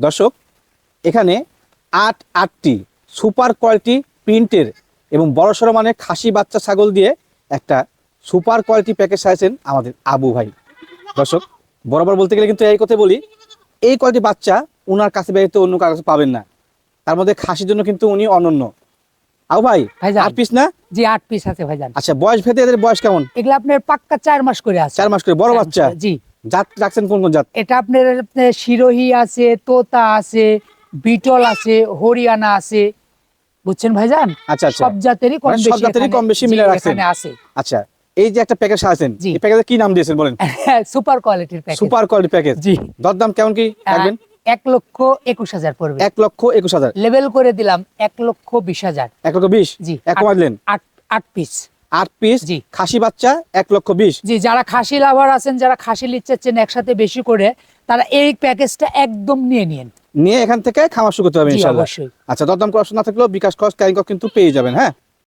দর্শক এখানে আট আটটি সুপার কোয়ালিটি প্রিন্টের এবং বড়সড় মানের খাসি বাচ্চা ছাগল দিয়ে একটা সুপার কোয়ালিটি প্যাকেজ সাজেছেন আমাদের আবু ভাই। দর্শক বরাবর বলতে গেলে কিন্তু এই কথা বলি এই কোয়ালিটি বাচ্চা উনার কাছে ব্যতীত অন্য কারও কাছে পাবেন না। তার মধ্যে খাসির জন্য কিন্তু উনি অনন্য। আবু ভাই। আট পিস না? জি আট পিস আছে ভাইজান। আচ্ছা বয়স ভেদে এদের বয়স কেমন? এগুলো আপনার পাক্কা চার মাস করে আছে। চার মাস করে বড় বাচ্চা? জি। জাত রাখছেন কোন কোন জাত? এটা আপনার শিরোহি আছে তোতা আছে বিটল আছে হরিয়ানা আছে। বুঝছেন ভাইজান? আচ্ছা আচ্ছা। সব জাতেরই কম মানে সব জাতেরই কম বেশি মিলে রাখছেন। আছে। আচ্ছা এই যে একটা প্যাকেজ জি। এই প্যাকেজে কি নাম দিয়েছেন বলেন? সুপার কোয়ালিটির প্যাকেজ সুপার কোয়ালিটি প্যাকেজ জি। দরদাম কেমন কি? রাখবেন? এক লক্ষ একুশ হাজার পড়বে। এক লক্ষ একুশ হাজার। লেভেল করে দিলাম এক লক্ষ বিশ হাজার। এক লক্ষ বিশ? জি এক দিলেন আট আট পিস আট পিস জি। খাসি বাচ্চা এক লক্ষ বিশ। জি যারা খাসি লাভার আছেন যারা খাসি লিচ্ছেন একসাথে বেশি করে তারা এই প্যাকেজটা একদম নিয়ে নিন। নিয়ে এখান থেকে খাওয়া শুরু করতে হবে জি আচ্ছা দরদাম করার না থাকলেও বিকাশ খরচ ক্যারিং কিন্তু পেয়ে যাবেন হ্যাঁ?